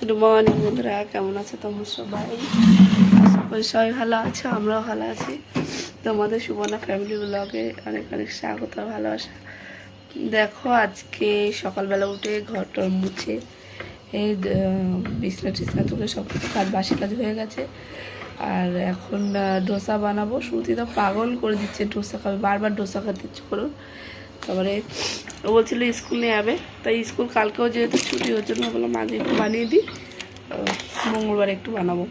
Good morning বন্ধুরা। কেমন আছে তোমার সবাই? আশা সবাই ভালো আছো, আমরাও ভালো আছি। তোমাদের সুবর্ণা ফ্যামিলি ব্লগে অনেক অনেক স্বাগত আর ভালোবাসা। দেখো, আজকে সকালবেলা উঠে ঘর টর মুছে এই বিছনা টিছনা তুলে সব কিছু কাজ, বাসি কাজ হয়ে গেছে। আর এখন ডোসা বানাবো। শুরুতে তো পাগল করে দিচ্ছে ডোসা খাবে। বারবার ডোসা খেতে ইচ্ছে করুন। তারপরে ও বলছিল স্কুল নিয়ে যাবে। তাই স্কুল কালকেও যেহেতু ছুটি ওর জন্য বললাম আজ একটু বানিয়ে দিই। মঙ্গলবার একটু বানাবো।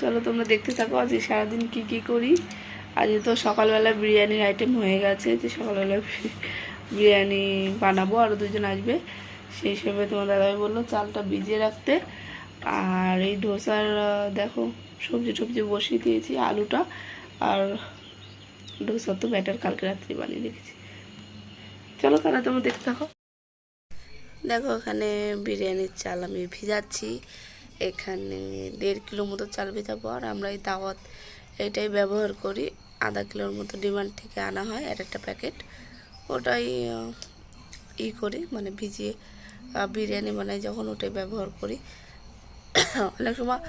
চলো তোমরা দেখতে থাকো আজ সারাদিন কি কি করি। আজ তো সকালবেলা বিরিয়ানির আইটেম হয়ে গেছে যে সকালবেলা বিরিয়ানি বানাবো আরও দুজন আসবে। সেই হিসেবে তোমার দাদাই বলল চালটা ভিজিয়ে রাখতে। আর এই আহ, দেখো সবজি টবজি বসিয়ে দিয়েছি আলুটা। আর ডোসা তো ব্যাটার কালকে রাত্রে বানিয়ে রেখেছি। চলো তাহলে তোমরা দেখতে থাকো। দেখো, এখানে বিরিয়ানির চাল আমি ভিজাচ্ছি। এখানে দেড় কিলো মতো চাল ভেজাবো, আর আমরা এই দাওয়াত এটাই ব্যবহার করি। আধা কিলোর মতো ডিমান্ড থেকে আনা হয় আর একটা প্যাকেট ওটাই ই করি মানে ভিজিয়ে বিরিয়ানি বানাই, যখন ওটাই ব্যবহার করি। অনেক সময়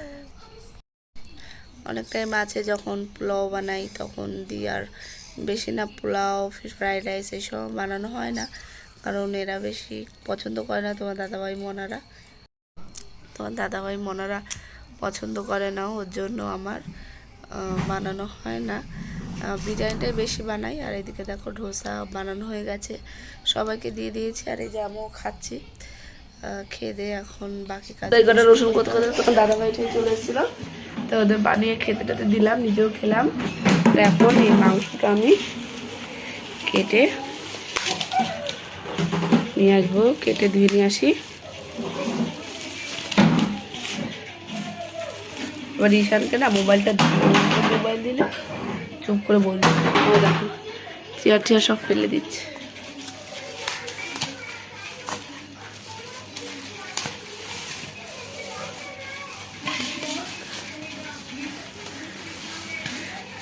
অনেক টাইম আছে যখন পোলাও বানাই তখন দিই আর বেশি না পোলাও ফিশ ফ্রাইড রাইস এইসব বানানো হয় না। কারণ এরা বেশি পছন্দ করে না তোমার দাদাভাই মনারা। তোমার দাদাভাই মনারা পছন্দ করে না ওর জন্য আমার বানানো হয় না। বিরিয়ানিটাই বেশি বানাই আর এদিকে দেখো ডোসা বানানো হয়ে গেছে। সবাইকে দিয়ে দিয়েছি আর এই যে আমিও খাচ্ছি। খেয়ে দিয়ে এখন বাকি কাজ রসুন করতে করতে দাদাভাইটাই চলে এসেছিল। তো ওদের বানিয়ে খেতে টেতে দিলাম, নিজেও খেলাম। এখন এই মাংসটা আমি কেটে নিয়ে আসব, কেটে ধুয়ে নিয়ে আসি। এবার ঈশানকে না মোবাইলটা মোবাইল দিলে চুপ করে বলবে। চেয়ার টিয়ার সব ফেলে দিচ্ছে।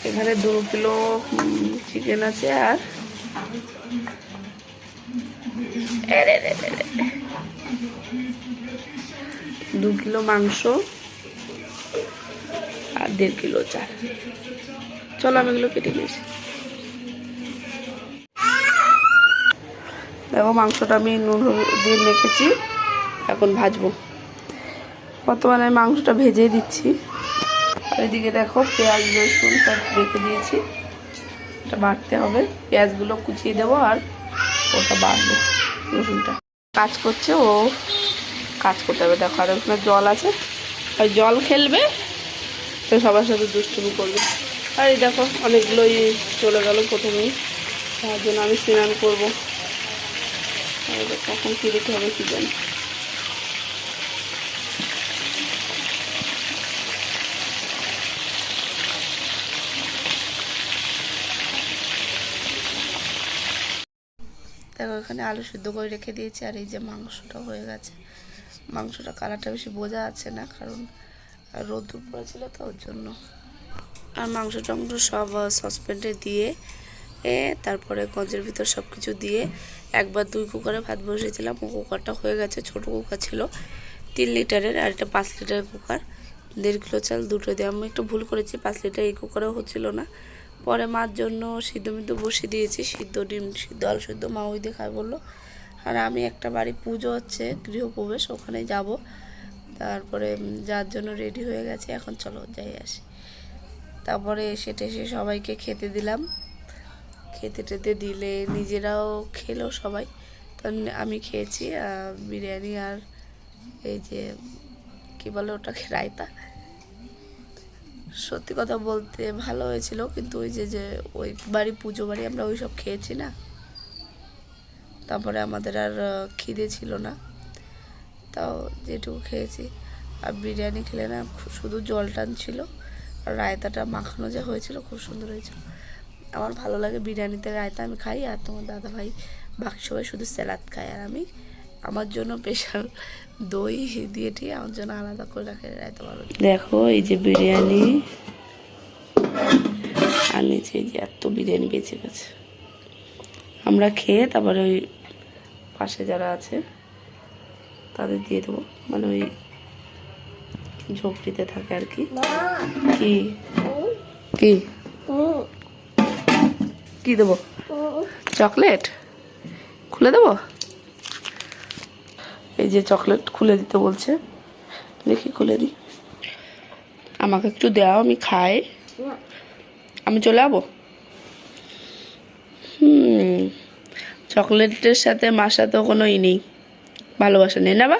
এখানে দু কিলো চিকেন আছে আর। দু কিলো মাংস আর দেড় কিলো চাল। চলো আমি এগুলো কেটে নিয়েছি। দেখো মাংসটা আমি নুন দিয়ে মেখেছি, এখন ভাজবো। বর্তমানে আমি মাংসটা ভেজে দিচ্ছি। এদিকে দেখো পেঁয়াজ, রসুন সব রেখে দিয়েছি। এটা বাটতে হবে। পেঁয়াজগুলো কুচিয়ে দেবো আর ওটা বাটবো রসুনটা। কাজ করছে, ও কাজ করতে হবে। দেখো আর ওখানে জল আছে। আর জল খেলবে, তো সবার সাথে দুষ্টুমি করবে। আর এই দেখো, অনেকগুলোই চলে গেল প্রথমেই তার জন্য আমি স্নান করব। কখন কী দিতে হবে, কী জানি দেখো এখানে আলু সিদ্ধ করে রেখে দিয়েছি আর এই যে মাংসটা হয়ে গেছে। মাংসটা কালারটা বেশি বোঝা যাচ্ছে না কারণ রোদ্দুর পড়েছিল তো ওর জন্য। আর মাংস টাংস সব সসপ্যানে দিয়ে, এ, তারপরে গঞ্জের ভিতর সব কিছু দিয়ে একবার দুই কুকারে ভাত বসিয়েছিলাম। ও কুকারটা হয়ে গেছে, ছোট কুকার ছিল, তিন লিটারের আর একটা পাঁচ লিটারের কুকার। দেড় কিলো চাল দুটো দিয়ে। আমি একটু ভুল করেছি, পাঁচ লিটার এই কুকারেও হচ্ছিল না। পরে মার জন্য সিদ্ধ মিদ্ধ বসিয়ে দিয়েছি, সিদ্ধ ডিম, সিদ্ধ আলু সিদ্ধ মা ওই দিয়ে খায় বলল। আর আমি একটা বাড়ি পুজো হচ্ছে, গৃহপ্রবেশ, ওখানে যাব। তারপরে যার জন্য রেডি হয়ে গেছে, এখন চলো যাই আসি। তারপরে এসে টেসে সবাইকে খেতে দিলাম। খেতে টেতে দিলে নিজেরাও খেলো সবাই। তো আমি খেয়েছি বিরিয়ানি আর এই যে, কী বলে ওটাকে, রায়তা। সত্যি কথা বলতে ভালো হয়েছিল, কিন্তু ওই যে যে ওই বাড়ি পুজো বাড়ি আমরা ওই সব খেয়েছি না। তারপরে আমাদের আর খিদে ছিল না। তাও যেটুকু খেয়েছি। আর বিরিয়ানি খেলে না শুধু জল টান ছিল, আর রায়তাটা মাখানো যে হয়েছিল খুব সুন্দর হয়েছিল। আমার ভালো লাগে বিরিয়ানিতে রায়তা আমি খাই, আর তোমার দাদা ভাই বাকি সবাই শুধু স্যালাদ খায়, আর আমি আমার জন্য স্পেশাল দই দিয়ে টিয়ে আমার জন্য আলাদা করে রাখে রায়তা ভালো দেখো এই যে বিরিয়ানি। আর নিচে এই যে এত বিরিয়ানি বেঁচে গেছে। আমরা খেয়ে তারপরে ওই পাশে যারা আছে তাদের দিয়ে দেবো। মানে ওই ঝোপড়িতে থাকে আর কি। কি? কি? কি দেবো? চকলেট? খুলে দেবো? এই যে চকলেট খুলে দিতে বলছে। দেখি খুলে দিই। আমাকে একটু দাও, আমি খাই। আমি চলে যাব? হুম, চকলেটের সাথে মাসা তো কোনো ই নেই। ভালোবাসা নেই না বা?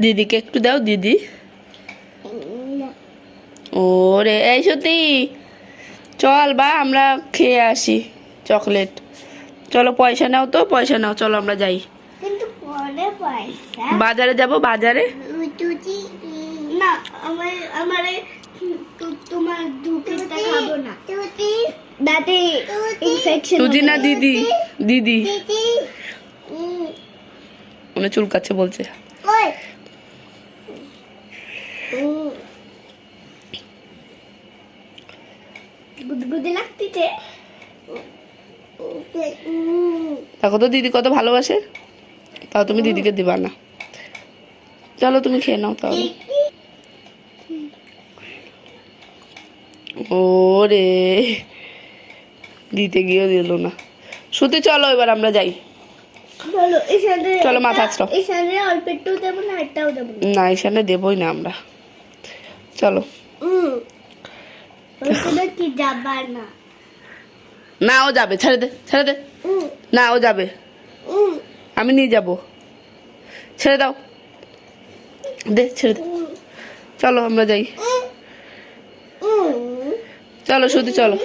দিদিকে একটু দাও, দিদি। ওরে, এই সত্যি চল বা, আমরা খেয়ে আসি। চকলেট। চলো পয়সা নাও তো পয়সা নাও চলো আমরা যাই। কিন্তু পরে পয়সা? বাজারে যাব বাজারে? না আমার আমার তোমার খাব না। ইনফেকশন দিদি মানে চুলকাচ্ছে বলছে। গুদগুদে লাগতেছে। দেখো তো দিদি কত ভালোবাসে। তাও তুমি দিদিকে দিবা না। চলো তুমি খেয়ে নাও তাহলে। ওরে দিতে গিয়েও দিল না। শুতে চলো এবার আমরা যাই। চলো মাথা দেবো না একটাও দেবো না। না এখানে দেবই না আমরা। চলো। কি যাবার না। না, ও যাবে। ছেড়ে দে ছেড়ে দে। না, ও যাবে। আমি নিয়ে যাব। ছেড়ে দাও। দে, ছেড়ে দে। চলো, আমরা যাই। চলো শুধু চলো।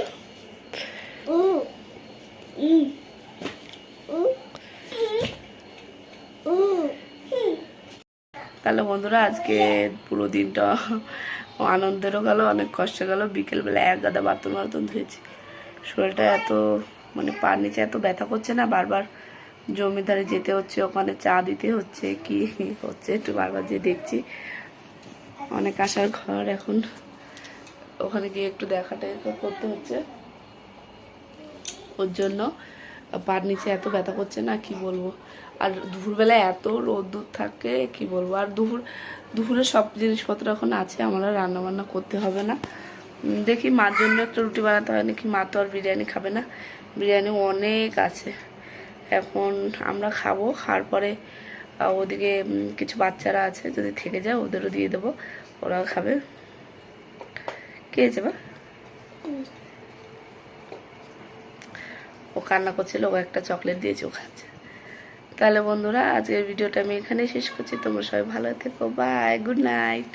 তাহলে বন্ধুরা, আজকে পুরো দিনটা আনন্দেরও গেল, অনেক কষ্ট গেল। বিকেলবেলা এক গাদা বাথরুম বাথরুম ধুয়েছি। শরীরটা এত মানে পার নিচে এত ব্যথা করছে না, বারবার জমিদারে যেতে হচ্ছে, ওখানে চা দিতে হচ্ছে, কি হচ্ছে একটু বারবার যে দেখছি। অনেক আসার ঘর এখন। ওখানে গিয়ে একটু দেখাটা করতে হচ্ছে। ওর জন্য। পার নিচে এত ব্যথা করছে না, কি বলব? আর দুপুরবেলা এত রোদ্দুর থাকে, কি বলব? আর দুপুর, দুপুরে সব জিনিসপত্র এখন আছে, আমরা রান্না বান্না করতে হবে না। দেখি মার জন্য একটা রুটি বানাতে হয় নাকি মা তো আর বিরিয়ানি খাবে না। বিরিয়ানি অনেক আছে। এখন আমরা খাব, খাওয়ার পরে ওদিকে কিছু বাচ্চারা আছে, যদি থেকে যায় ওদেরও দিয়ে দেবো, ওরাও খাবে। কে আছে বা? ও কান্না করছিল, ও একটা চকলেট দিয়েছে, ও খাচ্ছে। তাহলে বন্ধুরা, আজকের ভিডিওটা আমি এখানে শেষ করছি। তোমরা সবাই ভালো থেকো বাই গুড নাইট